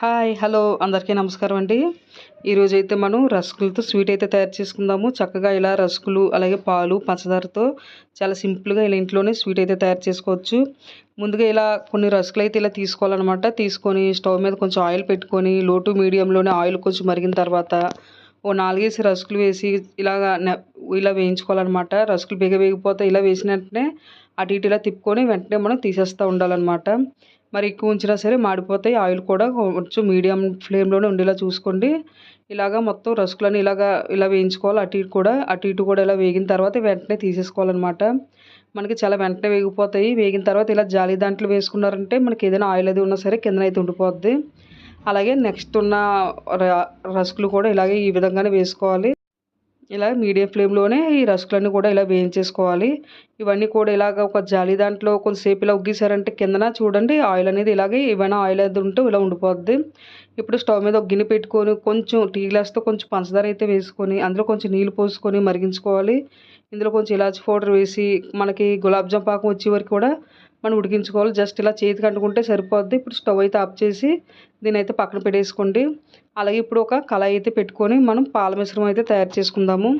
Hi hello అందరికీ నమస్కారం అండి. ఈరోజు అయితే మనం రస్కులతో స్వీట్ అయితే తయారు చేసుకుందాము. చక్కగా ఇలా రస్కులు అలాగే పాలు పంచదారతో చాలా సింపుల్గా ఇలా ఇంట్లోనే స్వీట్ అయితే తయారు చేసుకోవచ్చు. ముందుగా ఇలా కొన్ని రస్కులు అయితే ఇలా తీసుకోవాలన్నమాట. తీసుకొని స్టవ్ మీద కొంచెం ఆయిల్ పెట్టుకొని లోటు మీడియంలోనే ఆయిల్ కొంచెం మరిగిన తర్వాత ఓ నాలుగేసి రస్కులు వేసి ఇలాగా ఇలా వేయించుకోవాలన్నమాట. రస్కులు బిగ వేగిపోతే ఇలా వేసిన వెంటనే అటు ఇటు ఇలా తిప్పుకొని వెంటనే మనం తీసేస్తూ ఉండాలన్నమాట. మరి ఎక్కువ ఉంచినా సరే మాడిపోతాయి. ఆయిల్ కూడా కొంచెం మీడియం ఫ్లేమ్లోనే ఉండేలా చూసుకోండి. ఇలాగ మొత్తం రసుకులని ఇలాగ ఇలా వేయించుకోవాలి. అటు ఇటు కూడా అటు ఇటు కూడా ఇలా వేగిన తర్వాత వెంటనే తీసేసుకోవాలన్నమాట. మనకి చాలా వెంటనే వేగిపోతాయి. వేగిన తర్వాత ఇలా జాలి దాంట్లో వేసుకున్నారంటే మనకి ఏదైనా ఆయిల్ అది ఉన్నా సరే కిందనైతే ఉండిపోద్ది. అలాగే నెక్స్ట్ ఉన్న రసుకులు కూడా ఇలాగే ఈ విధంగానే వేసుకోవాలి. ఇలా మీడియం ఫ్లేమ్లోనే ఈ రసుకులన్నీ కూడా ఇలా వేయించేసుకోవాలి. ఇవన్నీ కూడా ఇలాగ ఒక జాలి దాంట్లో కొంతసేపు ఇలా ఉగ్గేశారంటే కిందన చూడండి ఆయిల్ అనేది ఇలాగే ఏమైనా ఆయిల్ అది ఉంటే ఇలా ఉండిపోద్ది. ఇప్పుడు స్టవ్ మీద ఒక గిన్నె పెట్టుకొని కొంచెం టీ గ్లాస్తో కొంచెం పంచదార అయితే వేసుకొని అందులో కొంచెం నీళ్ళు పోసుకొని మరిగించుకోవాలి. ఇందులో కొంచెం ఇలాచి పౌడర్ వేసి మనకి గులాబ్ జామ్ పాకం వచ్చే వరకు కూడా మనం ఉడికించుకోవాలి. జస్ట్ ఇలా చేతికి అంటుకుంటే సరిపోద్ది. ఇప్పుడు స్టవ్ అయితే ఆఫ్ చేసి దీని అయితే పక్కన పెట్టేసుకోండి. అలాగే ఇప్పుడు ఒక కళాయి అయితే పెట్టుకొని మనం పాల మిశ్రమం అయితే తయారు చేసుకుందాము.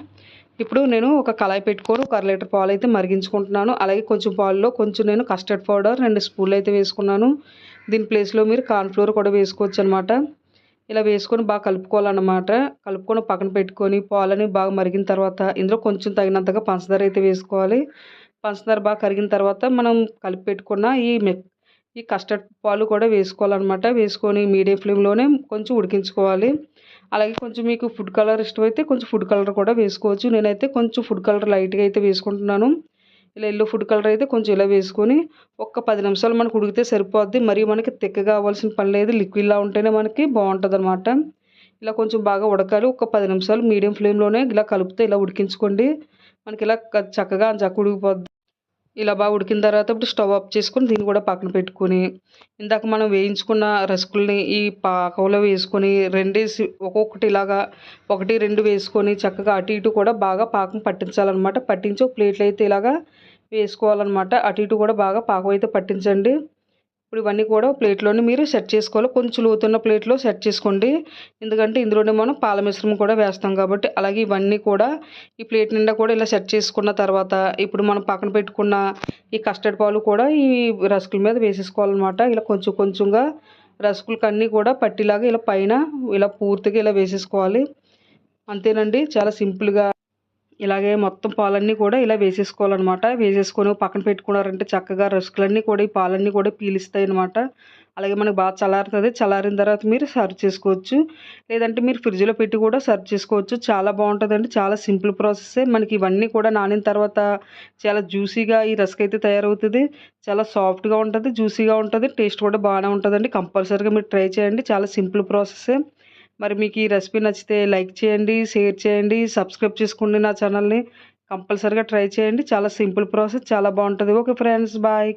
ఇప్పుడు నేను ఒక కళాయి పెట్టుకొని ఒక అర లీటర్ పాలు అయితే మరిగించుకుంటున్నాను. అలాగే కొంచెం పాలలో కొంచెం నేను కస్టర్డ్ పౌడర్ రెండు స్పూన్లు అయితే వేసుకున్నాను. దీని ప్లేస్లో మీరు కార్న్ఫ్లోర్ కూడా వేసుకోవచ్చు అనమాట ఇలా వేసుకొని బాగా కలుపుకోవాలన్నమాట. కలుపుకొని పక్కన పెట్టుకొని పాలని బాగా మరిగిన తర్వాత ఇందులో కొంచెం తగినంతగా పంచదార అయితే వేసుకోవాలి. పంచదార బాగా కరిగిన తర్వాత మనం కలిపి పెట్టుకున్న ఈ ఈ కస్టర్డ్ పాలు కూడా వేసుకోవాలన్నమాట. వేసుకొని మీడియం ఫ్లేమ్లోనే కొంచెం ఉడికించుకోవాలి. అలాగే కొంచెం మీకు ఫుడ్ కలర్ ఇష్టమైతే కొంచెం ఫుడ్ కలర్ కూడా వేసుకోవచ్చు. నేనైతే కొంచెం ఫుడ్ కలర్ లైట్గా అయితే వేసుకుంటున్నాను. ఇలా ఎల్లో ఫుడ్ కలర్ అయితే కొంచెం ఇలా వేసుకొని ఒక పది నిమిషాలు మనకు ఉడికితే సరిపోద్ది. మరి మనకి తెక్కగా అవ్వాల్సిన పని లేదు. లిక్విడ్లా ఉంటేనే మనకి బాగుంటుంది అనమాట ఇలా కొంచెం బాగా ఉడకాలి. ఒక పది నిమిషాలు మీడియం ఫ్లేమ్లోనే ఇలా కలిపితే ఇలా ఉడికించుకోండి. మనకి ఇలా చక్కగా చక్క ఉడికిపోద్ది. ఇలా బాగా ఉడికిన తర్వాత ఇప్పుడు స్టవ్ ఆఫ్ చేసుకొని దీన్ని కూడా పక్కన పెట్టుకొని ఇందాక మనం వేయించుకున్న రసగుల్ని ఈ పాకంలో వేసుకొని రెండేసి ఒక్కొక్కటి ఇలాగా ఒకటి రెండు వేసుకొని చక్కగా అటు ఇటు కూడా బాగా పాకం పట్టించాలన్నమాట. పట్టించి ఒక ప్లేట్లు అయితే ఇలాగా వేసుకోవాలన్నమాట. అటు ఇటు కూడా బాగా పాకం అయితే పట్టించండి. ఇప్పుడు ఇవన్నీ కూడా ప్లేట్లోనే మీరు సెట్ చేసుకోవాలి. కొంచెం లోతున్న ప్లేట్లో సెట్ చేసుకోండి. ఎందుకంటే ఇందులోనే మనం పాల మిశ్రమం కూడా వేస్తాం కాబట్టి అలాగే ఇవన్నీ కూడా ఈ ప్లేట్ నిండా కూడా ఇలా సెట్ చేసుకున్న తర్వాత ఇప్పుడు మనం పక్కన పెట్టుకున్న ఈ కస్టర్డ్ పాలు కూడా ఈ రసకుల మీద వేసేసుకోవాలన్నమాట. ఇలా కొంచెం కొంచెంగా రసకులకి అన్నీ కూడా పట్టిలాగా ఇలా పైన ఇలా పూర్తిగా ఇలా వేసేసుకోవాలి. అంతేనండి. చాలా సింపుల్గా ఇలాగే మొత్తం పాలన్నీ కూడా ఇలా వేసేసుకోవాలన్నమాట. వేసేసుకొని పక్కన పెట్టుకున్నారంటే చక్కగా రసుకులన్నీ కూడా ఈ పాలన్నీ కూడా పీలుస్తాయి అనమాట అలాగే మనకు బాగా చల్లారుతుంది. చల్లారిన తర్వాత మీరు సర్వ్ చేసుకోవచ్చు. లేదంటే మీరు ఫ్రిడ్జ్లో పెట్టి కూడా సర్వ్ చేసుకోవచ్చు. చాలా బాగుంటుందండి. చాలా సింపుల్ ప్రాసెస్సే మనకి ఇవన్నీ కూడా నానిన తర్వాత చాలా జ్యూసీగా ఈ రస్క్ అయితే తయారవుతుంది. చాలా సాఫ్ట్గా ఉంటుంది. జ్యూసీగా ఉంటుంది. టేస్ట్ కూడా బాగానే ఉంటుందండి. కంపల్సరీగా మీరు ట్రై చేయండి. చాలా సింపుల్ ప్రాసెస్సే మరి మీకు ఈ రెసిపీ నచ్చితే లైక్ చేయండి షేర్ చేయండి సబ్స్క్రైబ్ చేసుకోండి నా ఛానల్ని. కంపల్సరీగా ట్రై చేయండి. చాలా సింపుల్ ప్రాసెస్ చాలా బాగుంటుంది. Okay friends bye.